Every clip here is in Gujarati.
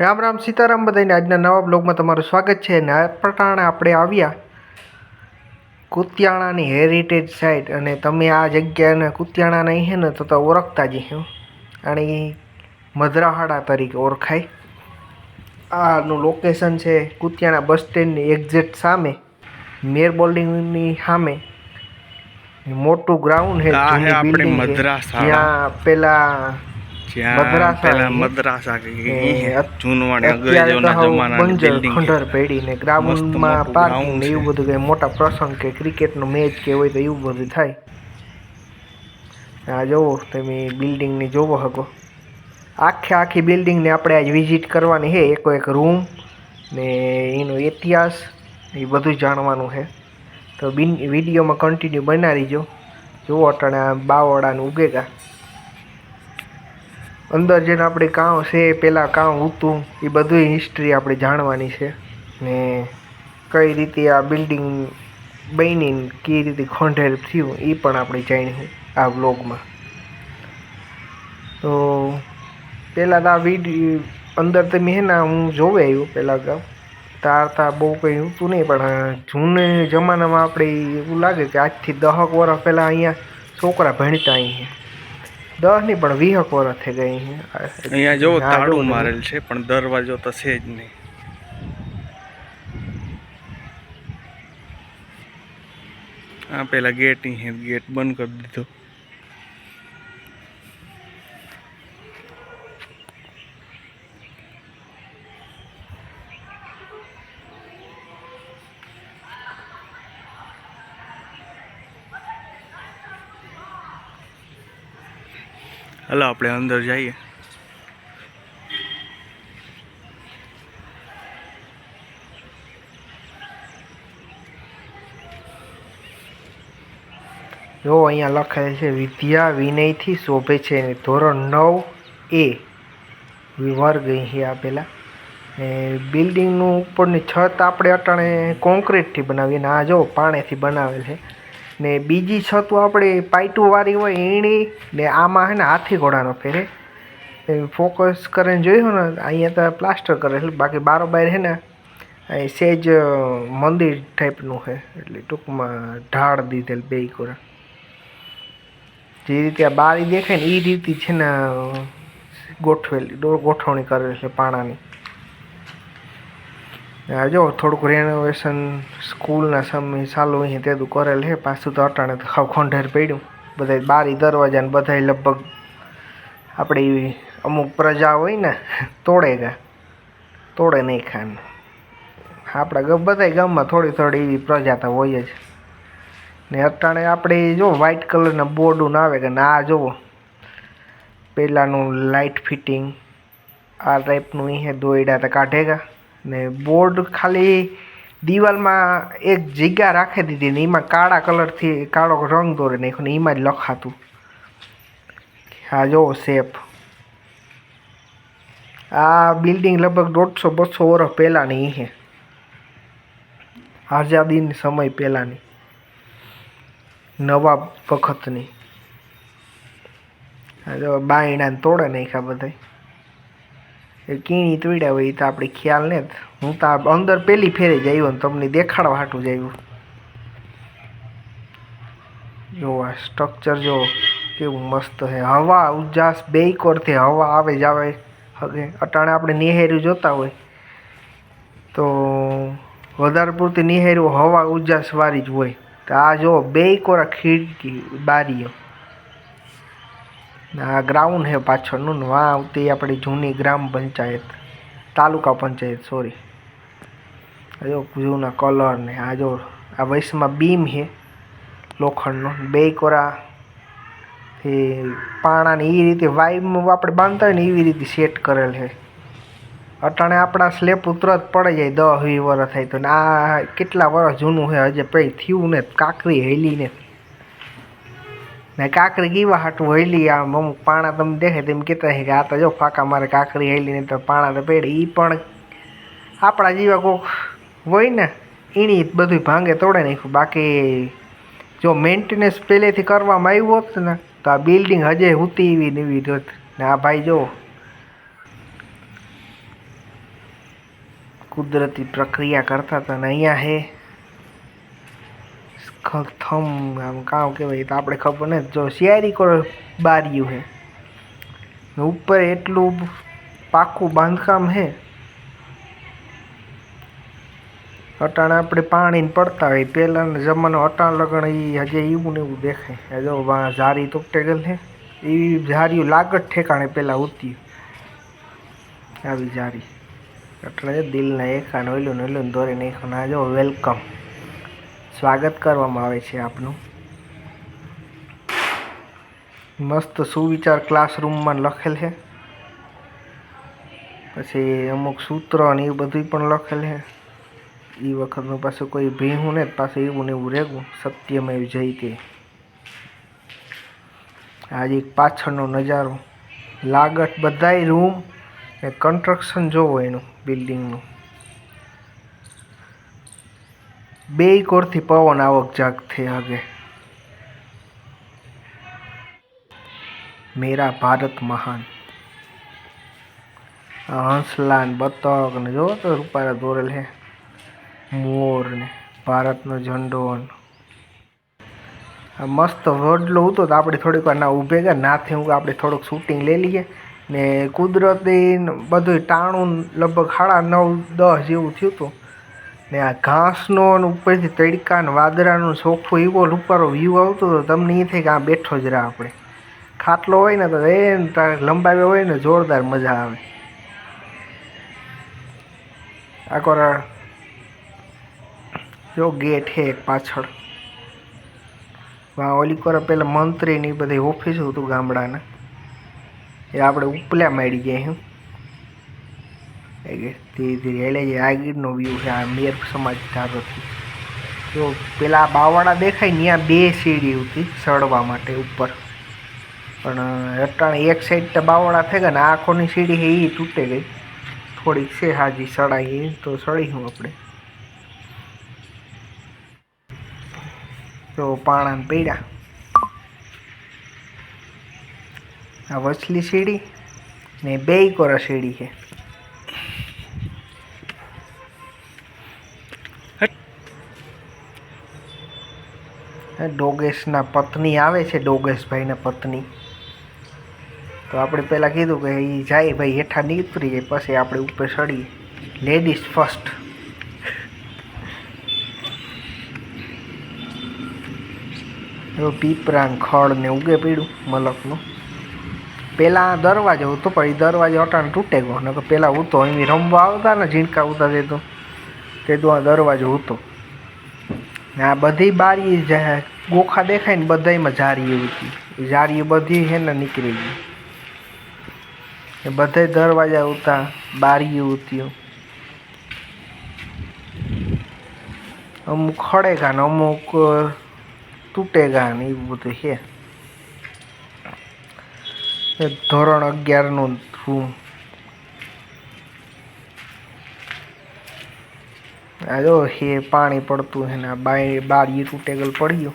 રામ રામ સીતારામ બધાને આજના નવા બ્લોગમાં તમારું સ્વાગત છે અને આ પ્રટાણે આપણે આવ્યા કુતિયાણાની હેરિટેજ સાઇટ અને તમે આ જગ્યાને કુતિયાણાના અહીં હે ને તો તો ઓળખતા જ હો. અને એ મધરાહાડા તરીકે ઓળખાય. આનું લોકેશન છે કુતિયાણા બસ સ્ટેન્ડની એક્ઝેક્ટ સામે. મેર બોલ્ડિંગની સામે. મોટું ગ્રાઉન્ડ છે. છે. જ્યાં પેલા જ્યાં પેલા મદ્રાસા જૂનવાણી અંગ્રેજોના બિલ્ડિંગ ખંડર ને ગ્રાઉન્ડમાં પાર્કિંગ ને એવું બધું કંઈ મોટા પ્રસંગ કે ક્રિકેટનો મેચ કે હોય તો એવું બધું થાય. આ જોવો તમે બિલ્ડિંગની જોવો શકો. આખે આખી બિલ્ડિંગને આપણે આજ વિઝિટ કરવાની છે. એકો એક રૂમ ને એનો ઇતિહાસ એ બધું જાણવાનું છે. તો બિન વિડીયોમાં કન્ટિન્યુ બનાવી જો. જુઓ અટાણે બાવડા બાવળાને ઉગેગા. અંદર જેને આપણે કાં છે પહેલાં કાં ઉતું એ બધું હિસ્ટ્રી આપણે જાણવાની છે. ને કઈ રીતે આ બિલ્ડિંગ બની ને કઈ રીતે ખોંઢેર થયું, એ પણ આપણે જાણ્યું આ વ્લોગમાં તો પહેલાં તો આ વીડિયો અંદર તમે હે હું જોવે આવ્યું પહેલાં ગામ તાર તા બહુ કંઈ હતું નહીં, પણ જૂને જમાનામાં આપણે એવું લાગે કે આજથી દહક વર્ષ પહેલાં અહીંયા છોકરા ભણતા અહીં દસ નહીં પણ વીહક વર્ષ થઈ ગઈ અહીંયા અહીંયા જો તાળું મારેલ છે પણ દરવાજો તો છે જ નહીં. આ પેલા ગેટ અહીં ગેટ બંધ કરી દીધો. હાલો આપણે અંદર જઈએ. જો અહીંયા લખાયેલ છે, વિદ્યા વિનયથી શોભે છે. ધોરણ નવ એ વર્ગ અહીં આપેલા. ને બિલ્ડિંગનું ઉપરની છત આપણે અટાણે કોન્ક્રીટથી બનાવીએ ને આ જો પાણીથી બનાવેલ છે. ને બીજી છતું આપણે પાઇટુંવાળી હોય એણી ને આમાં છે ને હાથી ઘોડાનો ફેરે ફોકસ કરીને જોયું ને, અહીંયા તો પ્લાસ્ટર કરેલું બાકી બારોબાર છે ને અહીં સેજ મંદિર ટાઈપનું છે એટલે ટૂંકમાં ઢાળ દીધેલ બે કોરા. જે રીતે આ બારી દેખાય ને એ રીતે છે ને ગોઠવેલી, ગોઠવણી કરેલી છે પાણાની. જો થોડુંક રેનોવેશન સ્કૂલના સમય ચાલુ અહીં તે કરેલ છે. પાછું તો અટાણે તો ખાવ ખોંઢેર પડ્યું. બધા બારી દરવાજા ને બધાય લગભગ આપણે અમુક પ્રજા હોય ને, તોડે ગા તોડે નહીં ખાન. આપણા બધા ગામમાં થોડી થોડી એવી પ્રજા તો હોય જ. ને અટાણે આપણે જો વ્હાઇટ કલરના બોર્ડું ના આવે કે ના આ જુઓ પહેલાંનું લાઇટ ફિટિંગ આ ટાઈપનું અહીં દોયડા તો કાઢેગા ને બોર્ડ ખાલી દિવાલમાં એક જગ્યા રાખી દીધી ને એમાં કાળા કલરથી કાળો રંગ દોરી નાખ્યો ને એમાં જ લખાતું. હા જો શેપ આ બિલ્ડિંગ લગભગ દોઢસો બસો વર્ષ પહેલાંની છે. આઝાદીની સમય પહેલાંની. નવાબ વખતની. બાયણાને તોડે નાખ્યા બધા એ કીણી તોડ્યા હોય એ તો આપણે ખ્યાલ ને. હું તો અંદર પેલી ફેરે જ આવ્યો ને તમને દેખાડવા હાટું જ આવ્યું જો આ સ્ટ્રક્ચર જો કેવું મસ્ત છે. હવા ઉજાસ બે કોરથી હવા આવે જ આવે. હવે અટાણે આપણે નિહેરું જોતા હોય. તો વધારે પૂરતી નિહેર્યું હવા ઉજાસ વાળી જ હોય. તો આ જો બે કોરા ખીડકી બારીઓ. આ ગ્રાઉન્ડ છે પાછળનું ને વાં આવતી આપણી જૂની ગ્રામ પંચાયત, તાલુકા પંચાયત સોરી જો જૂના કલર ને આ જો આ વૈશમાં બીમ છે, લોખંડનો. બે કોરા એ પાણાને એ રીતે વાઇબમાં આપણે બાંધતા હોય ને એવી રીતે સેટ કરેલ છે. અટાણે આપણા સ્લેપ ઉતરત પડી જાય દસ વીસ વર્ષ થાય તો આ કેટલા વર્ષ જૂનું છે, હજે પછી થયું ને કાકરી હેલી ને કાકરી કેવા હાટું હેલી આમ અમુક પાણા તમે દેખે તેમ કહેતા છે કે આ તો જો ફાકા મારે કાકરી હેલી ને તો પાણા તો પેડે. એ પણ આપણા જેવા કોક હોય ને એની બધું ભાંગે તોડે નાખ્યું. બાકી જો મેન્ટેનન્સ પહેલેથી કરવામાં આવ્યું હોત ને, તો આ બિલ્ડિંગ હજે હુતી એવી નવી હોત. ને આ ભાઈ જો કુદરતી પ્રક્રિયા કરતા હતા ને અહીંયા હે થમ આમ કામ કહેવાય તો આપણે ખબર ને જો શિયારી કરો બાર્યું હે. ઉપર એટલું પાકું બાંધકામ હે. અટાણે આપણે પાણીને પડતા હોય. પહેલાંના જમાનો અટાણ લગણ એ હજે એવું ને એવું દેખાય. જો ઝારી તૂટે ગયેલ છે એવી ઝારીઓ લાગત ઠેકાણે પહેલાં ઉતી આવી ઝારી. એટલે દિલના એકાને ઓલું ને ઓલું દોરી નાખ્યું આ જો વેલકમ સ્વાગત કરવામાં આવે છે આપનું. મસ્ત સુવિચાર ક્લાસરૂમમાં લખેલ છે. પછી અમુક સૂત્રો ને એ બધું પણ લખેલ છે. એ વખતનું પાછું કોઈ ભીહું ને પાછું એવું ને એવું રહેવું સત્યમય જઈ આજે પાછળનો નજારો. લાગટ બધાય રૂમ ને કન્સ્ટ્રક્શન જોવો એનું બિલ્ડિંગનું બે કોરથી પવન આવક જાગ થઈ હગે મેરા ભારત મહાન. હંસલાન બતક ને જો તો રૂપારા દોરેલ હે. મોર ને ભારતનો ઝંડો મસ્ત વડલો હતો તો આપણે થોડીક વાર ના ઊભે ગયા નાથી હું આપણે થોડુંક શૂટિંગ લઈ લઈએ. ને કુદરતી બધું ટાણું લગભગ સાડા નવ, દસ જેવું થયું હતું. ને આ ઘાસનો ને ઉપરથી તડકા ને વાદળાનો ચોખ્ખો એવો રૂપારો વ્યૂ આવતો હતો તમને એ થાય કે આ બેઠો જ રહે આપણે. ખાટલો હોય ને તો એ લંબાવ્યો હોય ને જોરદાર મજા આવે. આ કોરા જો ગેટ છે એક પાછળ. ઓલી કોરા પહેલાં મંત્રીની બધી ઓફિસ હતું ગામડાના. એ આપણે ઉપલા માડી ગયા હું. ધીરે ધીરે એટલે જે આગળનો વ્યૂ છે, આ મેર સમાજ ધારોથી જો પેલા બાવાણા દેખાય ને ત્યાં બે સીડી હતી ચડવા માટે ઉપર. પણ અટાણે એક સાઈડ તો બાવાણા થઈ ગયા ને આંખોની સીડી છે એ તૂટે ગઈ. થોડીક છે હાજી સડાઈ તો સડીશું આપણે. તો પાણાને પીડ્યા આ વચલી સીડી ને બે કોરા સીડી છે. ડોગેશના પત્ની આવે છે, ડોગેશભાઈના પત્ની. તો આપણે પહેલાં કીધું કે એ જાય ભાઈ હેઠા નીતરી જાય, પછી આપણે ઉપર ચડીએ. લેડીઝ ફર્સ્ટ એવો પીપરાંગ ને ખડ ને ઉગે પીડું મલકનું. પહેલાં દરવાજો હતો, પણ એ દરવાજો અટાણ તૂટે ગયો, નકર પહેલાં ઉતો એમ રમવા આવતા ને ઝીણકા ઉતા દેતો તો તે આ દરવાજો હતો. ને આ બધી બારી જા- ગોખા દેખાય ને બધાયમાં જારી એવી હતી. જારી બધી હે ને નીકળી ગઈ. એ બધે દરવાજા ઉતા બારી ઉતી. અમુક ખડેગા ને અમુક તૂટેગા ને એવું બધું છે ધોરણ અગિયારનું રૂમ આ જો હે પાણી પડતું હે ને બાય બારી તૂટેગલ પડ્યું.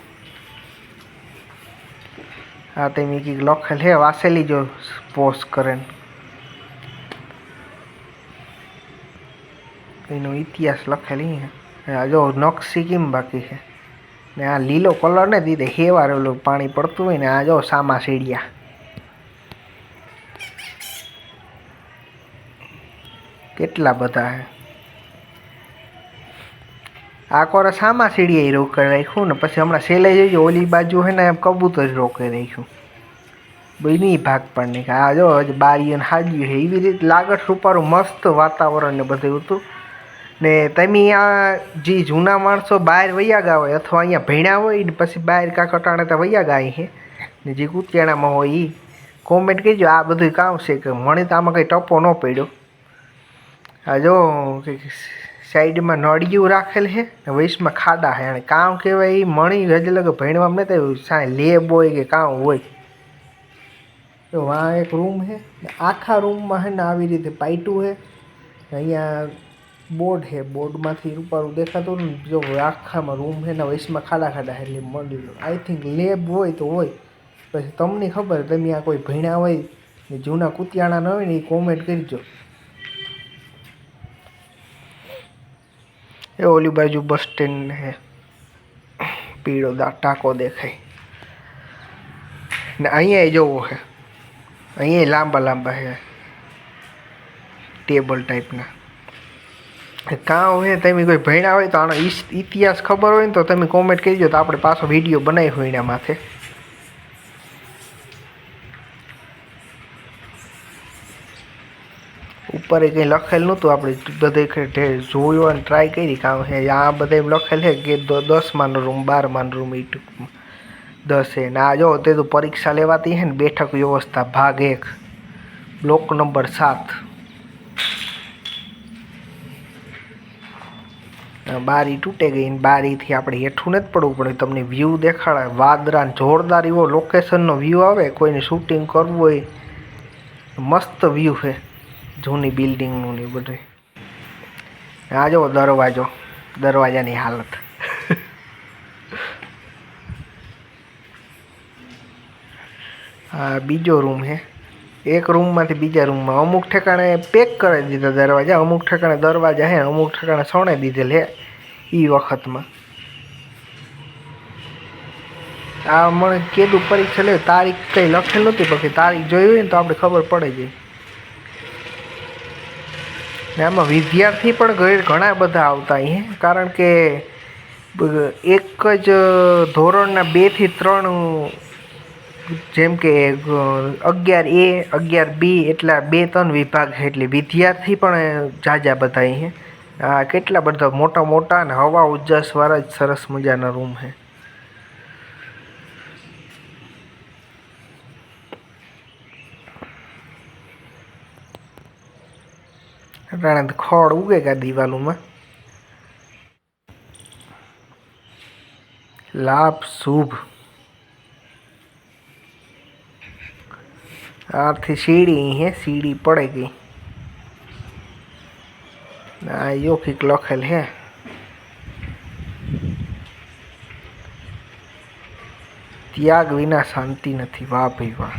આ તે મેં કીક લખેલ હે વાસેલી જો પોસ્ટ કરે. એનો ઇતિહાસ લખેલી હે આ જો નકશી કેમ બાકી છે? ને આ લીલો કલર ને દીધે, હેવાર ઓલું પાણી પડતું હોય ને, આ જો સામા સીડિયા. કેટલા બધા હે આ કોરા સામા સીડીએ રોકે રાખ્યું ને પછી હમણાં સેલાઈ જઈએ ઓલી બાજુ હે ને એમ કબૂતર રોકે રાખ્યું. બની ભાગ પણ નહીં. આ જો બારી અને હાજી છે. એવી રીતે લાગત રૂપારું મસ્ત વાતાવરણ ને બધું હતું. ને તમે આ જે જૂના માણસો બહાર વૈયા ગયા હોય અથવા અહીંયા ભણ્યા હોય ને પછી બહાર કાંક અટાણે તો વૈયા ગયા છે, ને જે કુતિયાણામાં હોય એ કોમેન્ટ કહેજો આ બધું કામ છે કે મને તો આમાં કંઈ ટપો ન પડ્યો. આ જો સાઈડમાં નળિયું રાખેલ છે ને વૈશમાં ખાડા છે. અને કામ કહેવાય એ મણી હજી લગે ભણવામાં નથી સાંઈ લેબ હોય કે કામ હોય. તો વાં એક રૂમ છે. આખા રૂમમાં છે ને આવી રીતે પાઇટું છે. અહીંયા બોર્ડ છે. બોર્ડમાંથી રૂપારું દેખાતું ને જો આખામાં રૂમ છે ને વૈશમાં ખાડા ખાડા છે. એટલે મળી આઈ થિંક લેબ હોય તો હોય. પછી તમને ખબર, તમે આ કોઈ ભણ્યા હોય ને જૂના કુતિયાણા ન હોય ને એ કોમેન્ટ કરજો. એ ઓલી બાજુ બસ સ્ટેન્ડ હે પીળો દા ટાંકો દેખાય ને અહીંયા જોવો છે અહીંયા લાંબા લાંબા છે ટેબલ ટાઈપના કાં હોય તમે કોઈ ભણ્યા હોય તો આનો ઈસ- ઇતિહાસ ખબર હોય ને તો તમે કોમેન્ટ કરજો તો આપણે પાછો વીડિયો બનાવી હોય એના માથે ઉપર એ કંઈ લખેલ નહોતું. આપણે બધે ઢે- જોયું અને ટ્રાય કરી કામ છે આ બધે એમ લખેલ છે કે દ- દસમાનો રૂમ બારમાનો રૂમ એ ટૂંકમાં. દસ છે. ને આ જો, તે તો પરીક્ષા લેવાતી છે ને, બેઠક વ્યવસ્થા, ભાગ એક. બ્લોક નંબર સાત. આ બારી તૂટે ગઈ ને બારીથી આપણે હેઠું નથી પડવું પડે તમને વ્યૂ દેખાડે. વાદરા ને જોરદાર એવો લોકેશનનો વ્યૂ આવે. કોઈને શૂટિંગ કરવું હોય, મસ્ત વ્યૂ છે. જૂની બિલ્ડિંગનું ને બધું આ જો દરવાજો, દરવાજાની હાલત. આ બીજો રૂમ છે. એક રૂમમાંથી બીજા રૂમમાં અમુક ઠેકાણે પેક કરી દીધા દરવાજા, અમુક ઠેકાણે દરવાજા હે અમુક ઠેકાણે સણે દીધેલ હે એ વખતમાં. આ મને કીધું પરીક્ષા લે, તારીખ કંઈ લખેલ નહોતી પછી તારીખ જોઈ હોય ને તો આપણે ખબર પડે જાય. ને આમાં વિદ્યાર્થી પણ ઘણા બધા આવતા અહીંયા કારણ કે એક જ ધોરણના બેથી ત્રણ જેમ કે અગિયાર એ, અગિયાર બી એટલા બે ત્રણ વિભાગ છે એટલે વિદ્યાર્થી પણ જાજા બધા અહીં. આ કેટલા બધા મોટા મોટા અને હવા ઉજાસવાળા જ સરસ મજાના રૂમ છે. રાણા ખડ ઉગેગા દિવાલોમાં લાભ શુભ આથી સીડી હે સીડી પડે ગઈ આ યોખિક લખેલ હે ત્યાગ વિના શાંતિ નથી વાહ ભાઈ વાહ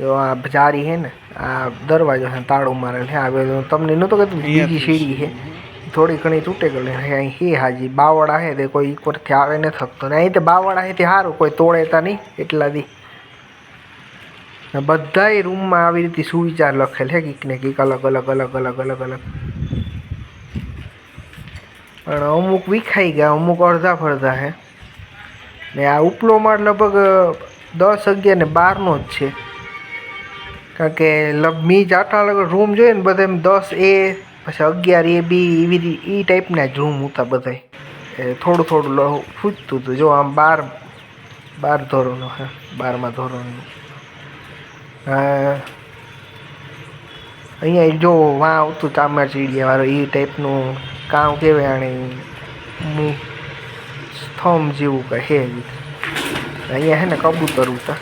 એવો આ જારી હે ને આ દરવાજો છે તાળું મારેલ છે આવે તમને નહોતો કે બીજી સીડી છે થોડી ઘણી તૂટે ગયેલી છે અહીં હે હાજી બાવડા છે તે કોઈ ઉપરથી આવે ન થકતો. ને અહીં તો બાવડા છે તે સારું કોઈ તોડેતા નહીં એટલાથી બધાય રૂમમાં આવી રીતે સુવિચાર લખેલ છે કંઈક ને કંઈક અલગ અલગ અલગ અલગ અલગ અલગ. પણ અમુક વિખાઈ ગયા અમુક અડધા ફરધા છે ને આ ઉપલો માળ લગભગ દસ અગિયાર ને બારનો જ છે. કારણ કે મી જાટા લગભગ રૂમ જોઈએ ને બધા એમ દસ એ પછી અગિયાર એ બી એવી એ ટાઈપના જ રૂમ હતા બધાય. એ થોડું થોડું ફૂટતું હતું. જો આમ બાર બાર ધોરણનું હે બારમા ધોરણનું. અહીંયા જો વાં આવતું ચામરચીડિયા વાળો એ ટાઈપનું કામ કહેવાય આણે? મુ- સ્તંભ જેવું કંઈ હે જ. અહીંયા હે ને કબૂતર ઉતા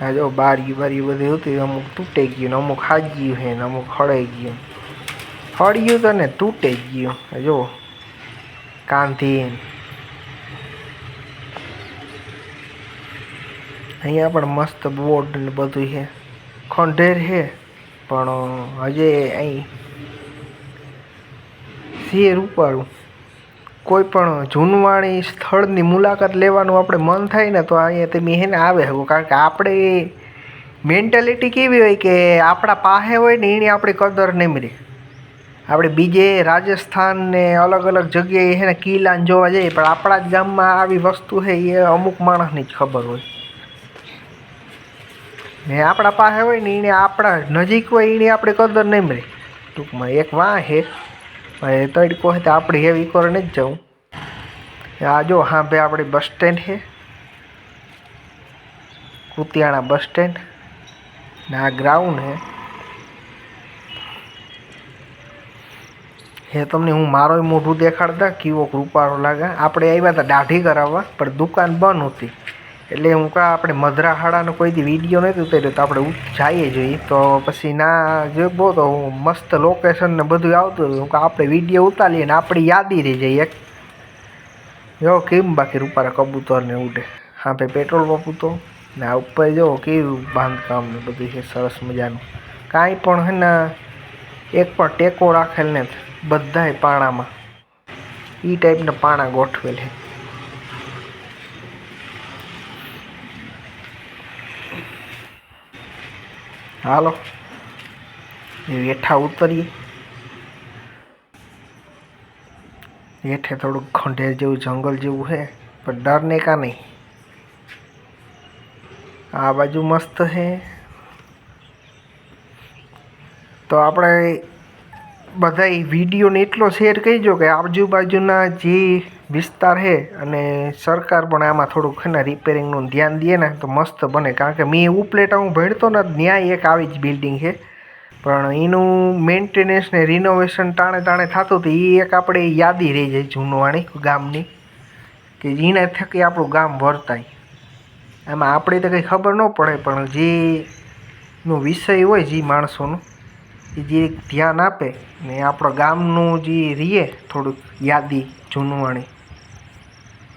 હા જો બારી બારી બધી હતી, અમુક તૂટે ગયું અમુક હાજી છે ને અમુક હળાઈ ગયું. હળ્યું તો ને તૂટે ગયું. જો કાંધી. અહીંયા પણ મસ્ત બોર્ડ ને બધું છે. ખંડેર છે, પણ હજે અહીં શેર ઉપાડું કોઈ પણ જૂનવાણી સ્થળની મુલાકાત લેવાનું આપણે મન થાય ને તો અહીંયા તમે હે આવે હવું કારણ કે આપણે મેન્ટાલિટી કેવી હોય કે આપણા પાસે હોય ને એની આપણી કદર નહીં રહે આપણે બીજે રાજસ્થાન ને અલગ અલગ જગ્યાએ એને કિલ્લાને જોવા જઈએ, પણ આપણા જ ગામમાં આવી વસ્તુ છે એ અમુક માણસની જ ખબર હોય. ને આપણા પાસે હોય ને એને આપણા નજીક હોય એની આપણે કદર નહીં મળે. ટૂંકમાં એક વાં છે હવે તડકો હે તો આપણે હેવી કરે જ જવું આ જો, હા ભાઈ, આપણી બસ સ્ટેન્ડ છે. કુતિયાણા બસ સ્ટેન્ડ ને આ ગ્રાઉન્ડ હે હે, તમને હું મારોય મોઢું દેખાડતા, કેવો કૃપાળો લાગે. આપણે આવ્યા હતા દાઢી કરાવવા, પણ દુકાન બંધ હતી. એટલે હું કા આપણે મધરા હાડાનો કોઈ દી વીડિયો નથી ઉતાર્યો તો આપણે જઈએ જોઈએ. તો પછી ના, જો બહુ તો હું મસ્ત લોકેશન ને બધું આવતું હતું કા આપણે વીડિયો ઉતારીએ ને આપણી યાદી રહી જાય એક. જો કેમ બાકી રૂપારા કબૂતરને ઉઠે હા ભાઈ પેટ્રોલ પંપ તો ને આ ઉપર જો કેવું બાંધકામ ને બધું છે, સરસ મજાનું. કાંઈ પણ હે ને, એક પણ ટેકો રાખેલ ને બધાય પાણામાં. એ ટાઈપના પાણા ગોઠવેલ છે. હાલો. વેઠા ઉતરીએ. એઠે થોડુંક ખંડેર જેવું જંગલ જેવું છે, પણ ડર ને કા નહીં. આ બાજુ મસ્ત છે. તો આપણે બધા વિડીયોને એટલો શેર કરજો કે આજુબાજુના જે વિસ્તાર છે અને સરકાર પણ આમાં થોડુંક છે રિપેરિંગનું ધ્યાન દે ને તો મસ્ત બને. કારણ કે મેં ઉપલેટા હું ભણતો ને ન્યાય એક આવી જ બિલ્ડિંગ છે. પણ એનું મેન્ટેનન્સ ને રિનોવેશન ટાણે ટાણે થતું હતું એ એક આપણે યાદી રહી જાય જૂનવાણી ગામની, કે એને થકી આપણું ગામ વર્તાય. એમાં આપણે તો કંઈ ખબર ન પડે, પણ જે નો વિષય હોય જે માણસોનો એ જે ધ્યાન આપે ને આપણા ગામનું જે રીએ થોડુંક યાદી, જૂનવાણી.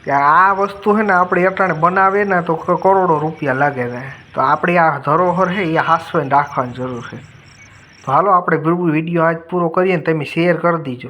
કે આ વસ્તુ છે ને આપણે અટાણે બનાવે ને તો કરોડો રૂપિયા લાગે ને. તો આપણી આ ધરોહર છે એ હાસવીને રાખવાની જરૂર છે તો હાલો આપણે વીડિયો આજ પૂરો કરીએ ને તમે શેર કરી દીજો.